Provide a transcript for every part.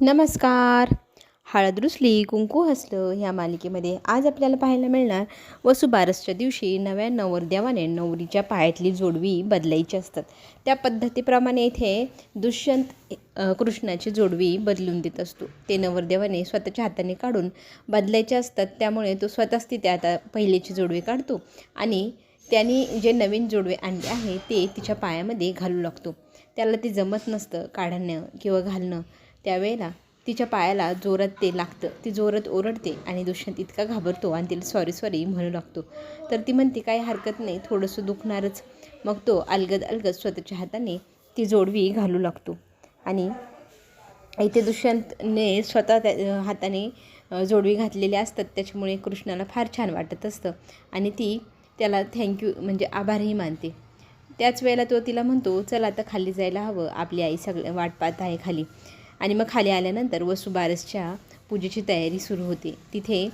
नमस्कार. हळद रुसली कुंकू हसलं ह्या मालिकेमध्ये आज आपल्याला पाहायला मिळणार वसुबारसच्या दिवशी नव्या नवरदेवाने नवरीच्या पायातली जोडवी बदलायची असतात. त्या पद्धतीप्रमाणे इथे दुष्यंत कृष्णाची जोडवी बदलून देत असतो. ते नवरदेवाने स्वतःच्या हाताने काढून बदलायचे असतात. त्यामुळे तो स्वतःच तिथे आता पहिलेची जोडवी काढतो आणि त्यांनी जे नवीन जोडवे आणले आहे ते तिच्या पायामध्ये घालू लागतो. त्याला ते जमत नसतं काढणं किंवा घालणं. त्यावेळेला तिच्या पायाला जोरात ते लागतं. ती जोरात ओरडते आणि दुष्यंत इतका घाबरतो आणि तिला सॉरी सॉरी म्हणू लागतो. तर ती म्हणते काही हरकत नाही थोडंसं दुखणारच. मग तो अलगद अलगद स्वतःच्या हाताने ती जोडवी घालू लागतो. आणि इथे दुष्यंतने स्वतः त्या हाताने जोडवी घातलेली असतात. त्याच्यामुळे कृष्णाला फार छान वाटत असतं आणि ती त्याला थँक्यू म्हणजे आभारही मानते. त्याच वेळेला तो तिला म्हणतो चल आता खाली जायला हवं. आपली आई सगळं वाट पाहत आहे खाली. आणि मग खाली आल्यानंतर वसुबारसच्या पूजेची तयारी सुरू होते. तिथे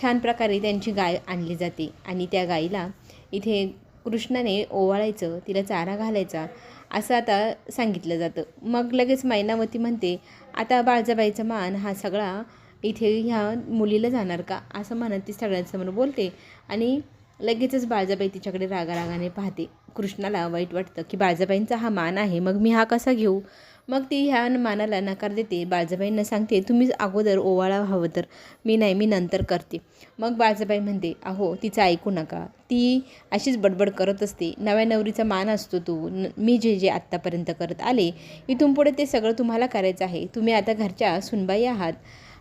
छान प्रकारे त्यांची गाय आणली जाते आणि त्या गाईला इथे कृष्णाने ओवाळायचं तिला चारा घालायचा असं आता सांगितलं जातं. मग लगेच मैनावती म्हणते आता बाळजाबाईचा मान हा सगळा इथे ह्या मुलीला जाणार का? असं म्हणत ती सगळ्यांसमोर बोलते आणि लगेचच बाळजाबाई तिच्याकडे रागारागाने पाहते. कृष्णाला वाईट वाटतं की बाळजाबाईंचा हा मान आहे मग मी हा कसा घेऊ? मग ती ह्या मानाला नकार देते. बाळजाबाईंना सांगते तुम्ही अगोदर ओवाळा हवं तर. मी नाही मी नंतर करते. मग बाळजाबाई म्हणते अहो तिचं ऐकू नका. ती अशीच बडबड करत असते. नव्या नवरीचा मान असतो तो. न मी जे जे आत्तापर्यंत करत आले इथून पुढे ते सगळं तुम्हाला करायचं आहे. तुम्ही आता घरच्या सुनबाई आहात.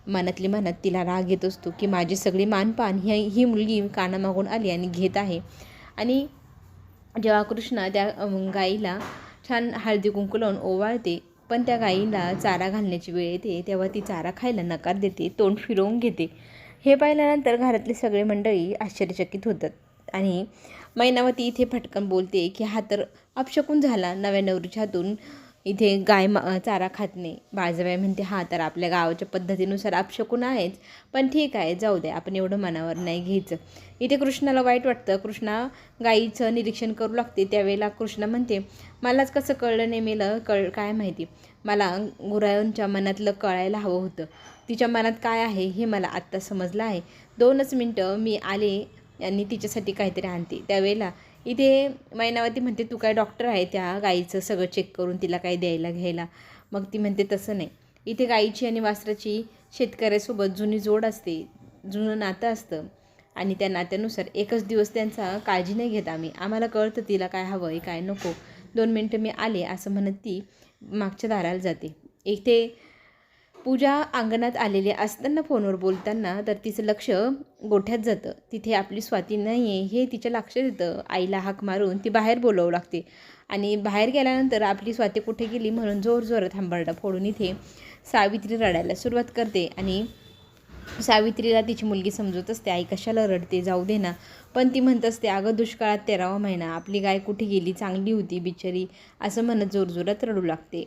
मनातली मनात तिला राग येत असतो की माझी सगळी मानपान ही ही मुलगी कानामागून आली आणि घेत आहे. आणि जेव्हा कृष्णा त्या गाईला छान हळदी कुंकू लावून ओवाळते पण त्या गाईला चारा घालण्याची वेळ येते तेव्हा ती चारा खायला नकार देते तोंड फिरवून घेते. हे पाहिल्यानंतर घरातले सगळे मंडळी आश्चर्यचकित होतात आणि मैनावती इथे फटकन बोलते की हा तर अपशकून झाला नव्या नवरीच्या हातून. इथे गाय मा चारा खात नाही. बाळजाबाई म्हणते हा तर आपल्या गावाच्या पद्धतीनुसार अपशकून आहेच. पण ठीक आहे जाऊ दे आपण एवढं मनावर नाही घ्यायचं. इथे कृष्णाला वाईट वाटतं. कृष्णा गाईचं निरीक्षण करू लागते. त्यावेळेला कृष्णा म्हणते मलाच कसं कळलं नाही मेलं? कळ काय माहिती? मला गुरांच्या मनातलं कळायला हवं होतं. तिच्या मनात काय आहे हे मला आत्ता समजलं आहे. दोनच मिनटं मी आले आणि तिच्यासाठी काहीतरी आणते. त्यावेळेला इथे मैनावती म्हणते तू काय डॉक्टर आहे त्या गाईचं सगळं चेक करून तिला काय द्यायला घ्यायला? मग ती म्हणते तसं नाही. इथे गाईची आणि वासराची शेतकऱ्यासोबत जुनी जोड असते जुनं नातं असतं आणि त्या नात्यानुसार एकच दिवस त्यांचा काळजी नाही घेत आम्ही. आम्हाला कळतं तिला काय हवं आहे काय नको. दोन मिनटं मी आले असं म्हणत ती मागच्या दाराला जाते. इथे पूजा अंगणात आलेली असताना फोनवर बोलताना तर तिचं लक्ष गोठ्यात जातं. तिथे आपली स्वाती नाही आहे हे तिच्या लक्षात येतं. आईला हाक मारून ती बाहेर बोलावं लागते. आणि बाहेर गेल्यानंतर आपली स्वाती कुठे गेली म्हणून जोर जोरात हंबरडा फोडून इथे सावित्री रडायला सुरुवात करते. आणि सावित्रीला तिची मुलगी समजत असते आई कशाला रडते? जाऊ दे ना. पण ती म्हणत असते अगं दुष्काळात तेरावा महिना. आपली गाय कुठे गेली? चांगली होती बिचारी. असं म्हणत जोरजोरात रडू लागते.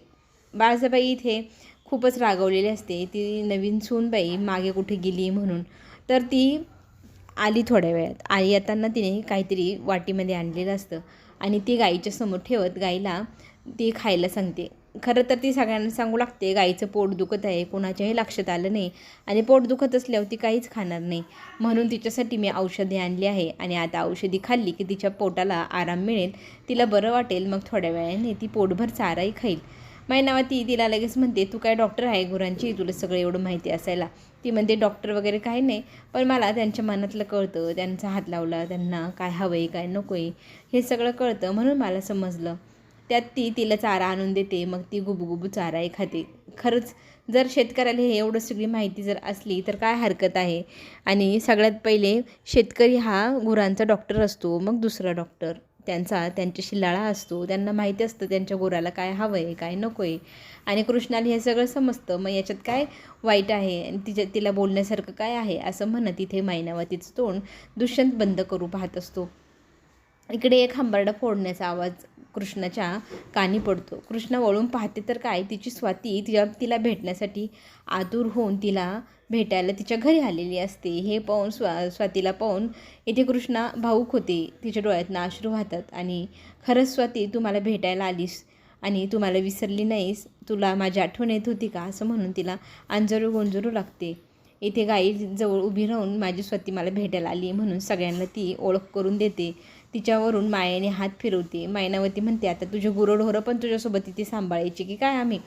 बाळजाबाई इथे खूपच रागवलेली असते. ती नवीन सूनबाई मागे कुठे गेली म्हणून. तर ती आली थोड्या वेळात. आई येताना तिने काहीतरी वाटीमध्ये आणलेलं असतं. आणि ती गाईच्या समोर ठेवत गाईला ती खायला सांगते. खरं तर ती सगळ्यांना सांगू लागते गाईचं पोट दुखत आहे कोणाच्याही लक्षात आलं नाही. आणि पोट दुखत असल्यावर ती काहीच खाणार नाही. म्हणून तिच्यासाठी मी औषधे आणली आहे. आणि आता औषधी खाल्ली की तिच्या पोटाला आराम मिळेल. तिला बरं वाटेल मग थोड्या वेळाने ती पोटभर चाराही खाईल. मैनावती तिला लगेच म्हणते तू काय डॉक्टर आहे गुरांची? तुला सगळं एवढं माहिती असायला. ती म्हणते डॉक्टर वगैरे काही नाही पण मला त्यांच्या मनातलं कळतं त्यांचा हात लावला त्यांना काय हवं आहे काय नको आहे हे सगळं कळतं म्हणून मला समजलं. त्यात ती तिला चारा आणून देते मग ती गुबगुबू चाराही खाते खरंच जर शेतकऱ्याला हे एवढं सगळी माहिती जर असली तर काय हरकत आहे? आणि सगळ्यात पहिले शेतकरी हा गुरांचा डॉक्टर असतो मग दुसरा डॉक्टर त्यांचा त्यांच्याशी लळा असतो. त्यांना माहिती असतं त्यांच्या गोराला काय हवं आहे काय नको आहे आणि कृष्णाला हे सगळं समजतं. मग याच्यात काय वाईट आहे? आणि तिच्या तिला बोलण्यासारखं काय आहे? असं म्हणत तिथे मैनावतीचं तोंड दुष्यंत बंद करू पाहत असतो. इकडे एक हंबरडा फोडण्याचा आवाज कृष्णाच्या कानी पडतो. कृष्ण वळून पाहते तर काय तिची स्वाती तिच्या तिला भेटण्यासाठी आतुर होऊन तिला भेटायला तिच्या घरी आलेली असते. हे पाहून स्वा स्वातीला पाहून येथे कृष्णा भाऊक होते. तिच्या डोळ्यातनं आश्रू वाहतात आणि खरंच स्वाती तू मला भेटायला आलीस आणि तू मला विसरली नाहीस तुला माझी आठवण येत होती का? असं म्हणून तिला अंजरू गोंजरू लागते. इथे गाई जवळ उभी राहून माझी स्वती मला भेटायला आली म्हणून सगळ्यांना ती ओळख करून देते. तिच्यावरून मायेने हात फिरवते. मायनावती म्हणते आता तुझे गुरंढोरं पण तुझ्यासोबत तिथे सांभाळायची की काय आम्ही?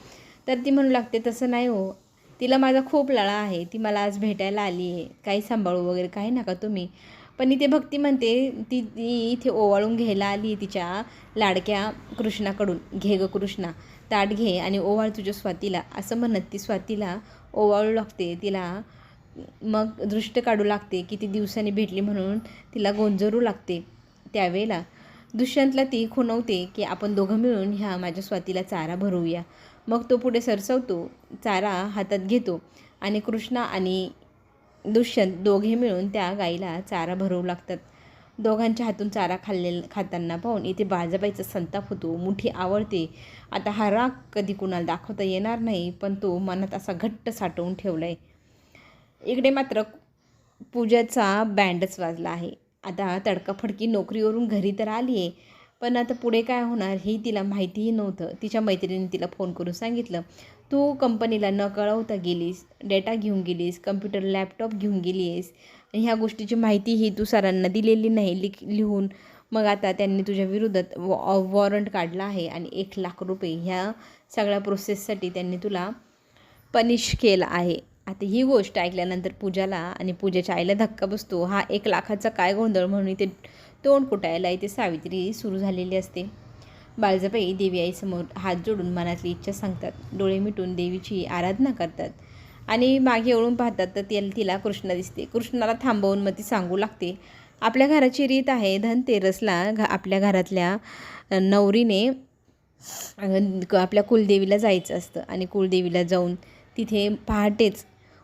तर ती म्हणू लागते तसं नाही हो. तिला माझा खूप लळा आहे. ती मला आज भेटायला आली आहे. काही सांभाळू वगैरे काही नका तुम्ही. पण इथे भक्ती म्हणते ती ती इथे ओवाळून घ्यायला आली तिच्या लाडक्या कृष्णाकडून. घे ग कृष्णा ताट घे आणि ओवाळ तुझ्या स्वातीला. असं म्हणत ती स्वातीला ओवाळू लागते. तिला मग दृष्ट काढू लागते. किती दिवसांनी भेटली म्हणून तिला गोंजरू लागते. त्यावेळेला दुष्यंतला ती खुणवते की आपण दोघं मिळून ह्या माझ्या स्वातीला चारा भरवूया. मग तो पुढे सरसवतो चारा हातात घेतो आणि कृष्णा आणि दुष्यंत दोघे मिळून त्या गाईला चारा भरवू लागतात. दोघांच्या हातून चारा खाल्ले खाताना पाहून इथे बाळजाबाईचा संताप होतो. मुठी आवडते. आता हा राग कधी कुणाला दाखवता येणार नाही पण तो मनात असा घट्ट साठवून ठेवला आहे इकडे मात्र पूजाचा बँडच वाजला आहे. आता तडकाफडकी नोकरीवरून घरी तर आली आहे पण आता पुढे काय होणार हे तिला माहितीही नव्हतं. तिच्या मैत्रिणीने तिला फोन करून सांगितलं तू कंपनीला न कळवता गेलीस डेटा घेऊन गेलीस कम्प्युटर लॅपटॉप घेऊन गेली आहेस ह्या गोष्टीची माहिती ही तू सरांना दिलेली नाही लिख लिहून मग आता त्यांनी तुझ्या विरोधात वॉ वॉरंट काढला आहे आणि एक लाख रुपये ह्या सगळ्या प्रोसेससाठी त्यांनी तुला पनिश केलं आहे. आता ही गोष्ट ऐकल्यानंतर पूजाला आणि पूजेच्या आईला धक्का बसतो. हा एक लाखाचा काय गोंधळ म्हणून इथे तोंड कुटायला इथे सावित्री सुरू झालेली असते. बाळजाबाई देवी आईसमोर हात जोडून मनातली इच्छा सांगतात. डोळे मिटून देवीची आराधना करतात. आणि मागे वळून पाहतात तर ती तिला कृष्ण दिसते. कृष्णाला थांबवून मग ती सांगू लागते आपल्या घराची रीत आहे धनतेरसला घ आपल्या घरातल्या नवरीने आपल्या कुलदेवीला जायचं असतं. आणि कुलदेवीला जाऊन तिथे पहाटेच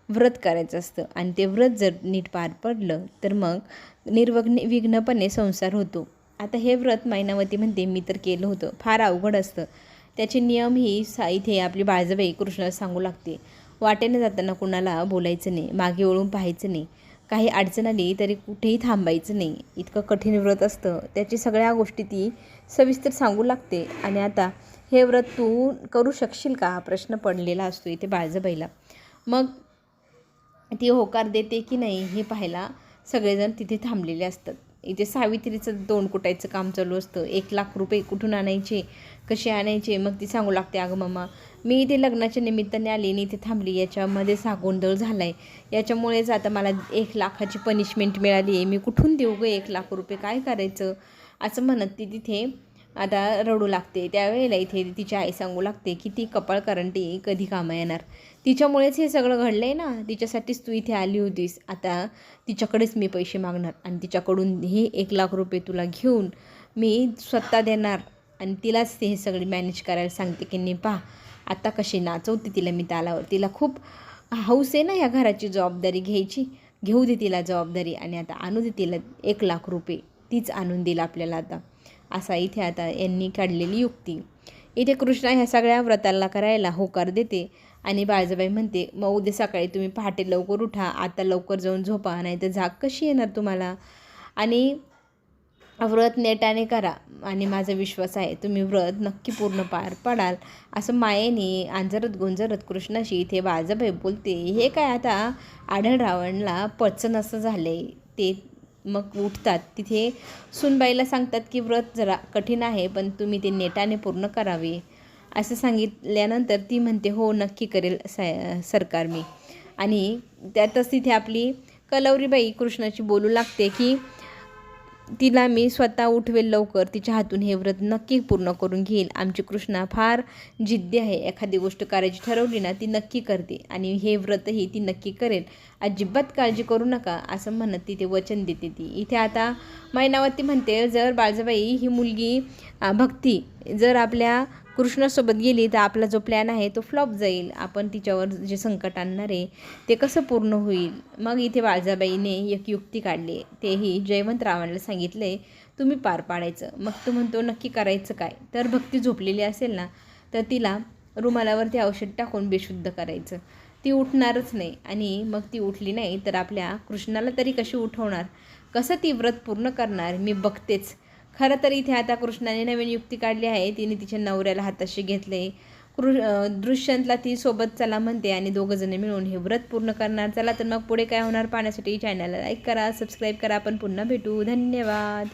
व्रत करायचं असतं. आणि ते व्रत जर नीट पार पडलं तर मग निर्वग्न विघ्नपणे संसार होतो. आता हे व्रत मैनावती म्हणते मी तर केलं होतं. फार अवघड असतं. त्याचे नियम ही सा इथे आपली बाळजाबाई कृष्णाला सांगू लागते. वाटेने जाताना कुणाला बोलायचं नाही मागे वळून पाहायचं नाही. काही अडचण आली तरी कुठेही थांबायचं नाही. इतकं कठीण व्रत असतं. त्याची सगळ्या गोष्टी ती सविस्तर सांगू लागते. आणि आता हे व्रत तू करू शकशील का? हा प्रश्न पडलेला असतो इथे बाळजाबाईला. मग ती होकार देते की नाही हे पाहायला सगळेजण तिथे थांबलेले असतात. इथे सावित्रीचं दोन कुटायचं काम चालू असतं. एक लाख रुपये कुठून आणायचे? कसे आणायचे? मग ती सांगू लागते अगं मामा मी इथे लग्नाच्या निमित्ताने आली आणि इथे थांबली. याच्यामध्ये सागोंदळ झाला आहे याच्यामुळेच आता मला एक लाखाची पनिशमेंट मिळाली आहे मी कुठून देऊ गं एक लाख रुपये? काय करायचं? असं म्हणत ती तिथे आता रडू लागते. त्यावेळेला इथे तिची आई सांगू लागते की ती कपाळ करंटी कधी कामं येणार? तिच्यामुळेच हे सगळं घडलं आहे ना. तिच्यासाठीच तू इथे आली होतीस. आता तिच्याकडेच मी पैसे मागणार आणि तिच्याकडून हे एक लाख रुपये तुला घेऊन मी स्वतः देणार आणि तिलाच ते हे सगळे मॅनेज करायला सांगते की नाही पहा आता कशी नाचवते तिला मी तालावर. तिला खूप हौस आहे ना ह्या घराची जबाबदारी घ्यायची. घेऊ दे तिला जबाबदारी आणि आता आणू दे तिला एक लाख रुपये. तीच आणून दिला आपल्याला आता. असा इथे आता यांनी काढलेली युक्ती. इथे कृष्णा ह्या सगळ्या व्रताला करायला होकार देते आणि बाळजाबाई म्हणते मग उद्या सकाळी तुम्ही पहाटे लवकर उठा आता लवकर जाऊन झोपा नाही तर झाक कशी येणार तुम्हाला? आणि व्रत नेटाने करा आणि माझा विश्वास आहे तुम्ही व्रत नक्की पूर्ण पार पडाल असं मायेने आंजरत गुंजरत कृष्णाशी इथे बाळजाबाई बोलते हे काय आता आढळरावणला पचन असं झालं आहे ते मग उठतात. तिथे सुनबाईला सांगतात की व्रत जरा कठीण आहे पण तुम्ही ते नेटाने पूर्ण करावे. असं सांगितल्यानंतर ती म्हणते हो नक्की करेल सा सरकार मी. आणि त्यातच तिथे आपली कलवरीबाई कृष्णाची बोलू लागते की तिला मी स्वतः उठवेल लवकर. तिच्या हातून हे व्रत नक्की पूर्ण करून घेईल आमची कृष्णा फार जिद्दी आहे. एखादी गोष्ट करायची ठरवली ना ती नक्की करते आणि हे व्रतही ती नक्की करेल. अजिबात काळजी करू नका असं म्हणत तिथे वचन देते ती. इथे आता मैनावती म्हणते जर बाळजाबाई ही मुलगी भक्ती जर आपल्या कृष्णासोबत गेली तर आपला जो प्लॅन आहे तो फ्लॉप जाईल. आपण तिच्यावर जे संकट आणणार आहे ते कसं पूर्ण होईल? मग इथे बाळजाबाईने एक युक्ती काढली. तेही जयवंतरावांना सांगितले तुम्ही पार पाडायचं. मग तो म्हणतो नक्की करायचं काय? तर भक्ती झोपलेली असेल ना तर तिला रुमालावरती औषध टाकून बेशुद्ध करायचं. ती उठणारच नाही. आणि मग ती उठली नाही तर आपल्या कृष्णाला तरी कशी उठवणार? कसं ती व्रत पूर्ण करणार? मी बघतेच. खरं तर इथे आता कृष्णाने नवीन युक्ती काढली आहे. तिने तिच्या नवऱ्याला हाताशी घेतले. कृ दृश्यंतला ती सोबत चला म्हणते आणि दोघंजण मिळून हे व्रत पूर्ण करणार. चला तर मग पुढे काय होणार पाहण्यासाठी चॅनलला लाईक करा सबस्क्राईब करा. आपण पुन्हा भेटू. धन्यवाद.